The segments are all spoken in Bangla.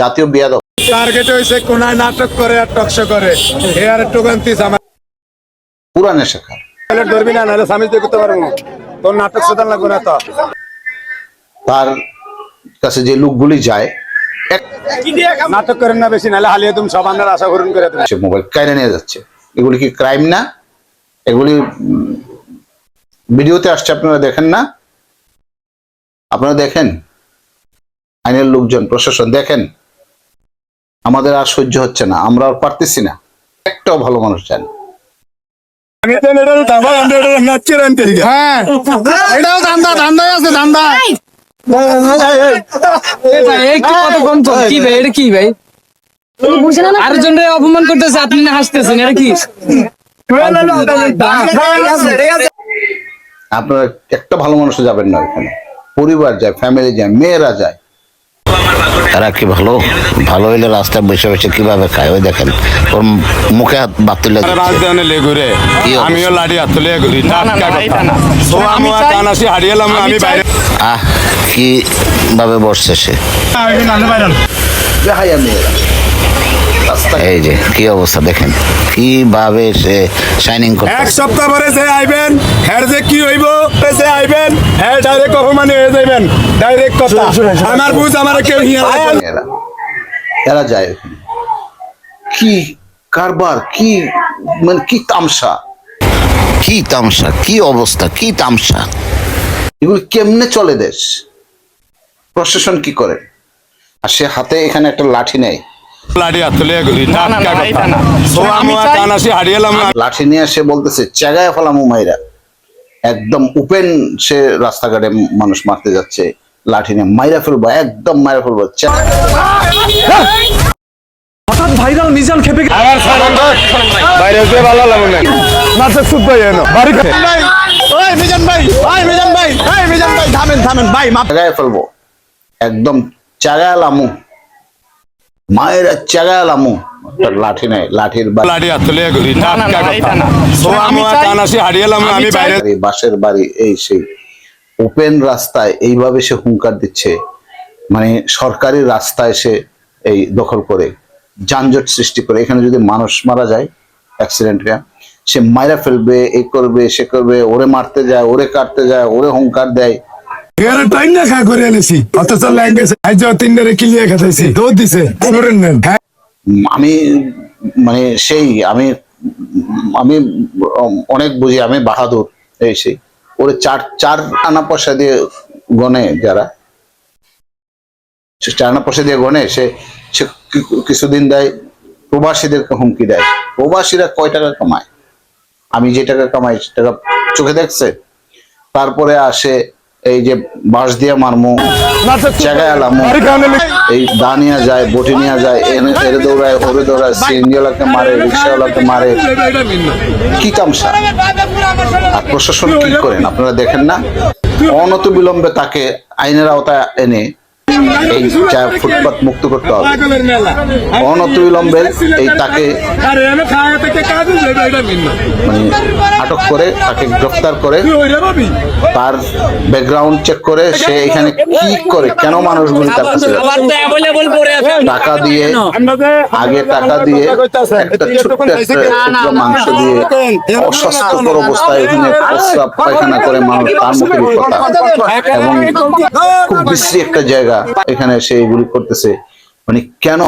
জাতীয় বিয়াদব টার্গেট হয়েছে কোনায় নাটক করে আর টকশো করে। এ আর একটু গান্তিস আমার পুরা নেশা তাহলে ধরবি না নাহলে স্বামী দেখতে পারব। তোর নাটক সাধান লাগবে না তো। তার কাছে যে লোকগুলি যায় নাটক করেন না বেশি নাহলে হালিয়ে তুমি সব আপনার আশা করুন করে সে মোবাইল কাইরে নিয়ে যাচ্ছে। এগুলি কি ক্রাইম না? এগুলি ভিডিওতে আসছে আপনারা দেখেন না? আপনারা দেখেন? আইনের লোকজন প্রশাসন দেখেন আমাদের আর সহ্য হচ্ছে না আমরা আর পারতেছি না। একটাও ভালো মানুষ চান হ্যাঁ। অপমান করতেছে আপনি না হাসতেছেন এটা কি? আপনারা একটা ভালো মানুষ যাবেন না ওখানে। পরিবার যায় ফ্যামিলি যায় মেয়েরা যায়। তারা কি ভালো? ভালো হইলে রাস্তায় বসে বসে কীভাবে খায়? ওই দেখেন ওর মুখে হাত বাত তুলে লে ঘুরে। আমিও লাড়ি হাতলে ঘুরি। টাটকা আমি কানাসি হারিয়েলাম আমি বাইরে আহ কি ভাবে বসছে সে? রাস্তায় এই যে কি অবস্থা দেখেন। কীভাবে সে শাইনিং এক সপ্তাহ পরে যে আইবেন হ্যার যে কি হইব সে আইবেন হ্যাঁ ডাইরেক্ট অপমানে হয়ে যাইবেন। ডাইরেক্ট কথা। আমার বুঝ আমার কেউ হিয়া এরা যায়। কি কারবার কি মানে কি তামসা? কি তামসা কি অবস্থা কি তামসা? এগুলো কেমনে চলে দেশ? প্রশাসন কি করে? আর সে হাতে এখানে একটা লাঠি নেয়। লাঠি নিয়ে সে বলতেছে চেগায় ফেলামু মাইরা। একদম ওপেন সে রাস্তাঘাটে মানুষ মারতে যাচ্ছে লাঠি নিয়ে মাইরা ফেলব একদম মাইরা ফেলব। বাইরে ভালো লাগবে না বাড়ি ওই মিজান ভাই ভাই মিজান ভাই ভাই মিজান ভাই থামেন থামেন ভাই মাপ চেগায় ফেলব। একদম চেগায় লামু মায়েরা লাঠি নেয় লাঠির আমি বাইরে বাসের বাড়ি এই সেই ওপেন রাস্তায় এইভাবে সে হুঙ্কার দিচ্ছে। মানে সরকারি রাস্তায় সে এই দখল করে যানজট সৃষ্টি করে। এখানে যদি মানুষ মারা যায় অ্যাক্সিডেন্টে সে মাইরা ফেলবে এই করবে সে করবে ওরে মারতে যায় ওরে কাটতে যায় ওরে হুঙ্কার দেয়। টাইম না খা করে এনেছি। আজ কিলিয়ে খাতাইছি দৌড় দিছে ধরেন নেন। হ্যাঁ। আমি মানে সেই, আমি আমি অনেক বুঝি, আমি বাহাদুর, এই সেই। ওরে চার চার আনা পয়সা দিয়ে গনে যারা। পয়সা দিয়ে গনে, সে সে কিছুদিন দেয়, প্রবাসীদেরকে হুমকি দেয়। প্রবাসীরা কয় টাকা কামায়? আমি যে টাকা কামাই টাকা চোখে দেখছে? তারপরে আসে এই যে বাঁশ দিয়ে মারমো জায়গায় আলামু এই দানিয়া যায়, বটি নিয়ে যায়, এনে এরে দৌড়ায়, ওরে দৌড়ায় সিএনজিওয়ালাকে মারে, রিক্সাওয়ালাকে মারে। কি কামসা আর প্রশাসন কি করেন? আপনারা দেখেন না? অনত বিলম্বে তাকে আইনের আওতায় এনে এই চা ফুটপাত মুক্ত করতে হবে। অনত বিলম্বে এই তাকে মানে আটক করে, তাকে গ্রেফতার করে, তার ব্যাকগ্রাউন্ড চেক করে সে এখানে কি করে, কেন মানুষগুলি তার কাছে টাকা দিয়ে, আগে টাকা দিয়ে একটা ছোট্ট একটা মাংস দিয়ে অস্বাস্থ্যকর অবস্থায় এখানে প্রস্রাব পায়খানা করে মানুষ তার মুখে এবং খুব বিশ্রী একটা জায়গা। এখানে এসে এগুলি করতেছে। মানে কেন?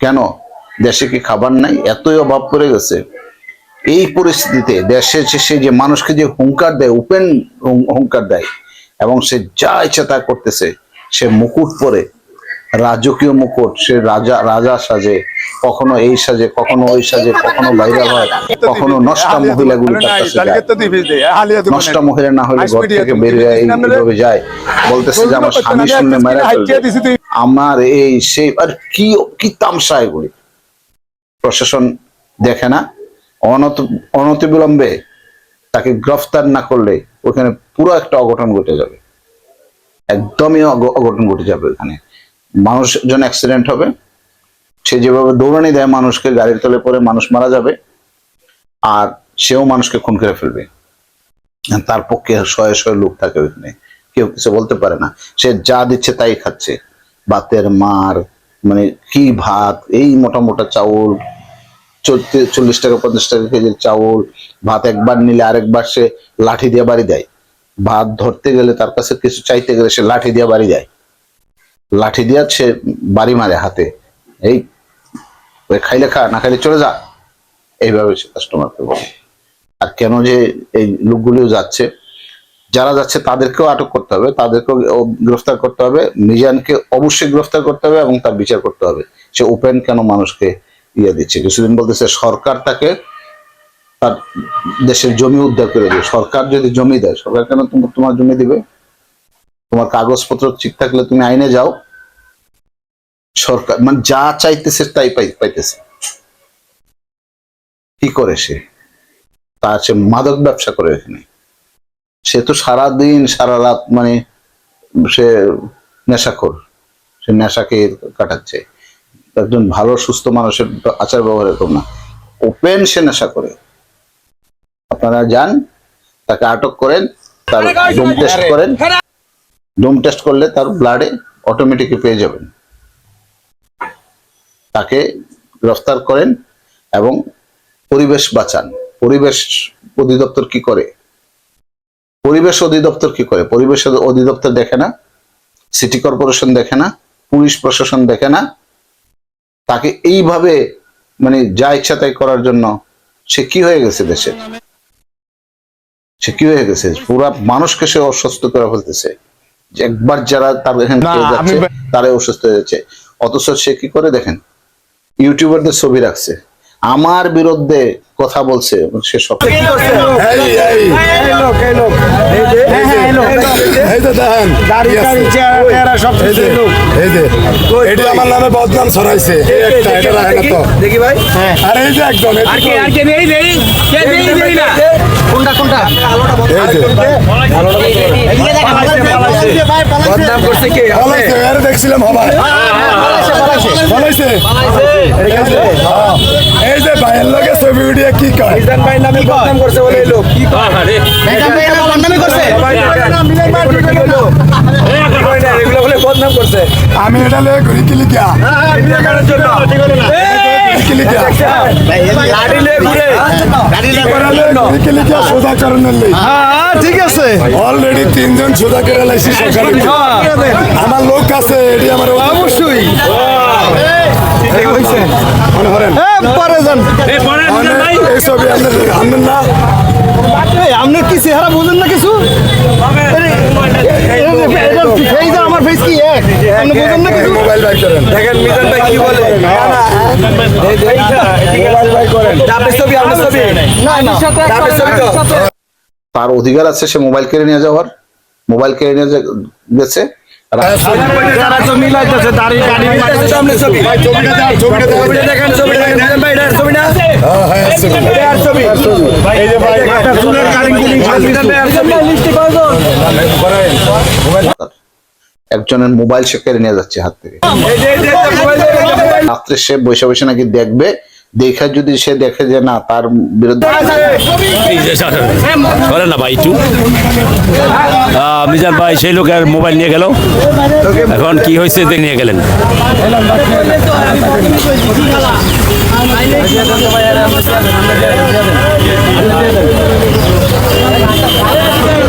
কেন? দেশে কি খাবার নাই? এতই অভাব পড়ে গেছে। এই পরিস্থিতিতে দেশে সে যে মানুষকে যে হুঙ্কার দেয়, ওপেন হুঙ্কার দেয়, এবং সে যা ইচ্ছা তা করতেছে, সে মুকুট পরে রাজকীয় মুকুট, সে রাজা রাজা সাজে, কখনো এই সাজে, কখনো ওই সাজে, কখনো বাইরে হয়, কখনো নষ্টা মহিলাগুলি তার যায়। নষ্টা মহিলা না হলে ঘর থেকে বেরিয়ে এইভাবে যায়। বলতেছে যে আমার স্বামী শুনলে মারা আমার এই সেই, আর কি কি তামসা এগুলি? প্রশাসন দেখে না। অনত অনতি বিলম্বে তাকে গ্রেফতার না করলে ওখানে পুরো একটা অঘটন ঘটে যাবে। একদমই অঘটন ঘটে যাবে ওখানে। মানুষজন অ্যাক্সিডেন্ট হবে, সে যেভাবে দৌড়ানি দেয়, মানুষকে গাড়ির তলে পরে মানুষ মারা যাবে, আর সেও মানুষকে খুন করে ফেলবে। তার পক্ষে শয়ে শয়ে লোক থাকে ওইখানে। কেউ কিছু বলতে পারে না। সে যা দিচ্ছে তাই খাচ্ছে। বাতের মার মানে কি ভাত, এই মোটা মোটা চাউল চল্লিশ টাকা, পঞ্চাশ টাকা কেজির চাউল, ভাত একবার নিলে আরেকবার সে লাঠি দিয়ে বাড়ি দেয়। ভাত ধরতে গেলে তার কাছে কিছু চাইতে গেলে সে লাঠি দিয়ে বাড়ি দেয়। লাঠি দিয়ে সে বাড়ি মারে হাতে। এই খাইলে খা, না খাইলে চলে যা। এইভাবে সে কাস্টমারকে বলে। আর কেন যে এই লোকগুলিও যাচ্ছে, যারা যাচ্ছে তাদেরকেও আটক করতে হবে, তাদেরকেও গ্রেফতার করতে হবে, মিজানকে অবশ্যই গ্রেফতার করতে হবে এবং তার বিচার করতে হবে। সে ওপেন কেন মানুষকে ইয়ে দিচ্ছে? কিছুদিন বলতেছে সরকার তাকে তার দেশের জমি উদ্ধার করে দেবে। সরকার যদি জমি দেয়, সরকার কেন তোমার জমি দিবে? তোমার কাগজপত্র ঠিক থাকলে তুমি আইনে যাও। সরকার মানে যা চাইতেছে তাই পাই পাইতেছে। কি করে সে? তা সে মাদক ব্যবসা করে এখানে। সে তো সারা দিন সারা রাত মানে সে নেশাখোর। সে নেশাকে কাটাচ্ছে। একজন ভালো সুস্থ মানুষের আচার ব্যবহার এরকম না। ওপেন সে নেশা করে। আপনারা যান তাকে আটক করেন তার ডোম টেস্ট করেন। ডোম টেস্ট করলে তার ব্লাডে অটোমেটিকলি পেয়ে যাবেন। তাকে গ্রেফতার করেন এবং পরিবেশ বাঁচান। পরিবেশ অধিদপ্তর কি করে? পরিবেশ অধিদপ্তর কি করে? পরিবেশ অধিদপ্তর দেখে না, সিটি কর্পোরেশন দেখে না, পুলিশ প্রশাসন দেখে না। তাকে এইভাবে মানে যা ইচ্ছা তাই করার জন্য সে কি হয়ে গেছে দেশের সে কি হয়ে গেছে? পুরা মানুষকে সে অসুস্থ করে ফেলতেছে। একবার যারা তার এখানে যাচ্ছে তারাই অসুস্থ হয়ে যাচ্ছে। অথচ সে কি করে দেখেন? ইউটিউবারদের ছবি রাখছে। আমার বিরুদ্ধে কথা বলছে সে সব এই এই এই যে দেখেন দাড়ি টাড়ি চেহারা টেহারা সব এই যে এই যে এটা আমার নামে বদনাম ছড়াইছে। এই একটা এটা রাখে না তো। দেখি ভাই। আর এই যে একজন আর আর কোনটা কোনটা যে বদনাম করছে কে এর দেখছিলাম হবাই হ্যাঁ। এই যে ভাইয়ের লগে ছবি উঠিয়ে কি কয় মিজান ভাই নামে বদনাম করছে বলে এই লোক কি কয় মিজান ভাই নামে বদনামি করছে এগুলো বলে বদনাম করছে আমি এটা লয়ে ঘুরি কি লিখা সোজা করনের লই। ঠিক আছে। অলরেডি তিনজন সোজা করে লাইছি আমার লোক আছে এটি আমার অবশ্যই। মনে করেন? পরে যান। এই ছবি আপনার আপনার না? আপনার কি চেহারা বুঝেন না কিছু? আমার ফেস কি এক? আপনি বুঝেন না কিছু? মোবাইল বাই করেন। দেখেন মিজান ভাই কি বলে? মোবাইল ভাই করেন। আপনার ছবি আপনার ছবি? না না। আপনার ছবি তো। তার অধিকার আছে সে মোবাইল কেড়ে নিয়ে যাওয়ার। মোবাইল কেড়ে নিয়ে গেছে। হ্যাঁ হ্যাঁ একজনের মোবাইল সে কেড়ে নিয়ে যাচ্ছে হাত থেকে রাত্রে সে বসে বসে নাকি দেখবে দেখা যদি সে দেখে যে না তার বিরুদ্ধে করেন না ভাই একটু। মিজান ভাই সেই লোকের মোবাইল নিয়ে গেল। এখন কি হয়েছে দেখে নিয়ে গেলেন।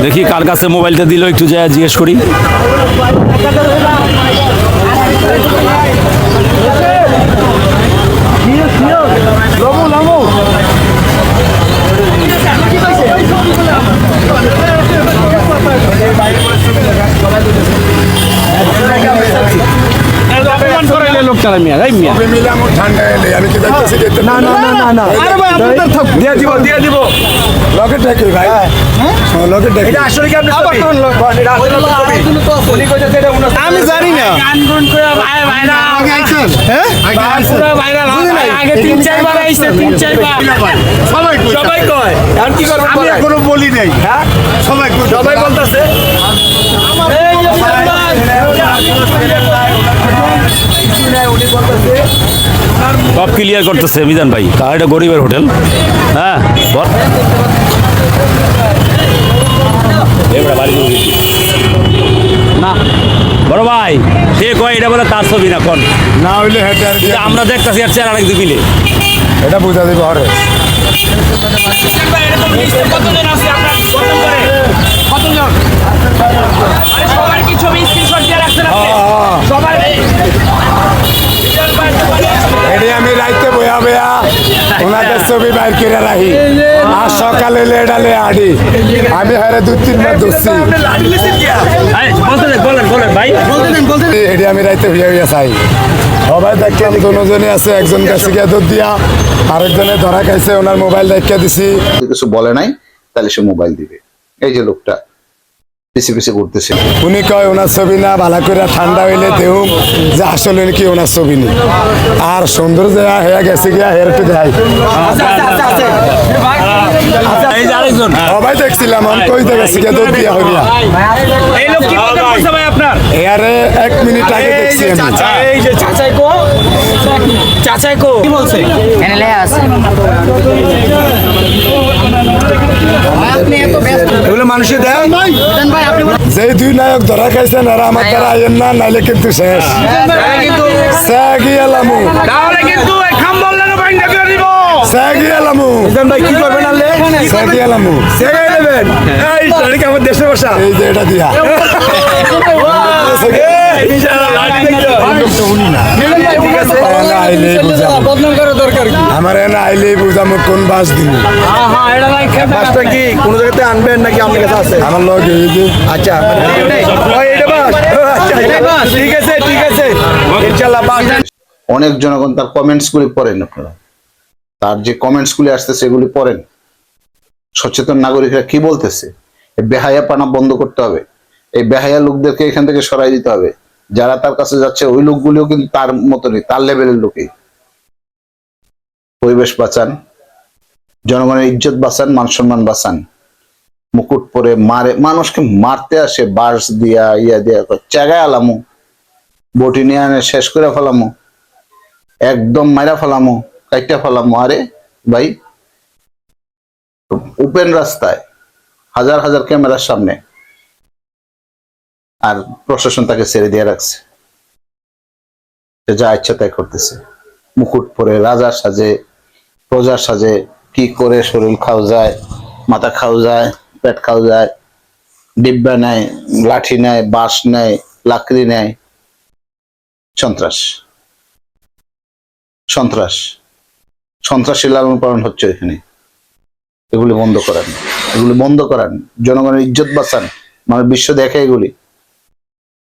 দেখি কার কাছে মোবাইলটা দিল একটু যা জিজ্ঞেস করি। আমি মিলে আমার ঠান্ডা এলে আমি কি না না না না না। আরে ভাই আপনাদের থাক দিয়ে দিব দিয়ে দিব। লকেট রাখি ভাই। হ্যাঁ। লকেট রাখি এটা আসলে কি আপনার ছবি এটা আসলে আপনার ছবি উনি কইতেছে এটা আমি জানি না। আগে তিন চারবার আইছে তিন চারবার। সবাই কয়। আর কি করব আমি এখনও বলি নাই। হ্যাঁ? সবাই সবাই বলতাছে। সব ক্লিয়ার করতেছে মিজান ভাই। কার? এটা গরিবের হোটেল। হ্যাঁ বল। না। বড় ভাই সে কয় এটা বলে তার ছবি না কোন? না হইলে আর আমরা দেখতেছি আর চেহারা একদম মিলে। এটা বুঝা দিব হরে। কতজন আছে আপনার কতজন আরে সবার কি ছবি এটি আমি রাইতে বয়া বয়া ওনাদের ছবি বাইর করে রাখি। আর সকালে লেডালে আডি। আমি হারে দু তিনবার ধরছি। বলেন বলেন এটি আমি রাইতে হইয়া হইয়া চাই। সবাই দেখলাম আছে একজন কাছে গিয়ে দুধ দিয়া আরেকজনে ধরা খাইছে ওনার মোবাইল দেখিয়ে দিছি। কিছু বলে নাই তাহলে সে মোবাইল দিবে। এই যে লোকটা। উনি কয় ওনার ছবি না ভালো করে ঠান্ডা হইলে দেহ যে আসলে কি ওনার ছবি নেই। আর সুন্দর যে হয়ে গেছে গিয়া হের একটু দেয় সবাই দেখছিলাম আমি কই দেখেছি গিয়া দুধ দিয়া হইয়া। এই লোক কি কথা বলছে ভাই আপনার? এয়ারে এক মিনিট আগে দেখছি আমি। যে চাচাই কো। চাচাই কো কি বলছে? মানুষে দেন যে দুই নায়ক ধরা খাইছেন আর আমার দ্বারা আইন না নাইলে কিন্তু শেষ এই যে এটা দিয়া আমার এনে আইলেই বুঝামু কোন বাস হ্যাঁ হ্যাঁ বাসটা কি কোন জায়গাতে আনবেন নাকি আপনার কাছে আছে? আমার লগ আচ্ছা ওই এটা বাস। ও, আচ্ছা আচ্ছা। ঠিক আছে ঠিক আছে। অনেক জনগণ তার কমেন্টস গুলি পড়েন আপনারা। তার যে কমেন্টস গুলি আসতেছে এগুলি পড়েন। সচেতন নাগরিকরা কি বলতেছে? এই বেহায়া পানা বন্ধ করতে হবে। এই বেহায়া লোকদেরকে এখান থেকে সরাই দিতে হবে। যারা তার কাছে যাচ্ছে, ওই লোকগুলিও কিন্তু তার মতনই, তার লেভেলের লোকই। পরিবেশ বাঁচান, জনগণের ইজ্জত বাঁচান, মান সম্মান বাঁচান। মুকুট পরে মারে, মানুষকে মারতে আসে, বাঁশ দিয়া, ইয়া দিয়া চাগায় আলামু। বটি নিয়ে আনে, শেষ করে ফেলামু। একদম মাইরা ফেলামো, কাইটা ফেলামো। আরে ভাই, ওপেন রাস্তায়, হাজার হাজার ক্যামেরার সামনে। আর প্রশাসন তাকে ছেড়ে দিয়ে রাখছে। যা ইচ্ছা তাই করতেছে। মুকুট পরে রাজার সাজে, প্রজার সাজে কি করে শরীর খাও যায়, মাথা খাও যায়, পেট খাও যায়, ডিব্বা নেয়, লাঠি নেয়, বাঁশ নেয়, লাকড়ি নেয়। সন্ত্রাস। সন্ত্রাস। সন্ত্রাসী লালন পালন হচ্ছে এখানে। এগুলি বন্ধ করান এগুলি বন্ধ করান জনগণের ইজ্জত বাঁচান। মানে বিশ্ব দেখে এগুলি।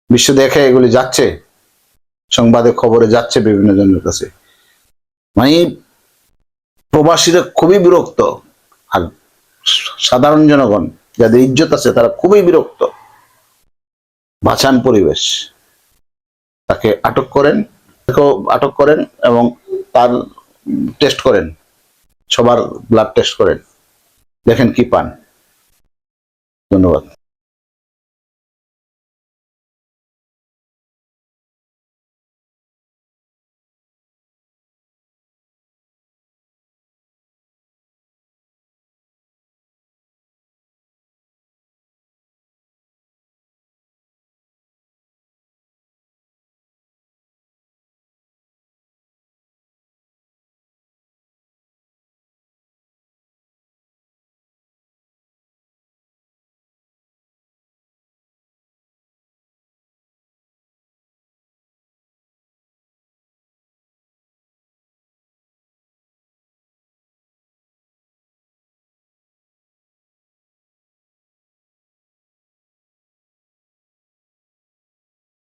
বিশ্ব দেখে এগুলি যাচ্ছে, সংবাদে খবরে যাচ্ছে বিভিন্ন জনের কাছে। মানে প্রবাসীরা খুবই বিরক্ত, আর সাধারণ জনগণ যাদের ইজ্জত আছে তারা খুবই বিরক্ত। বাঁচান পরিবেশ, তাকে আটক করেন আটক করেন এবং তার টেস্ট করেন, সবার ব্লাড টেস্ট করেন। দেখেন কি পান। ধন্যবাদ।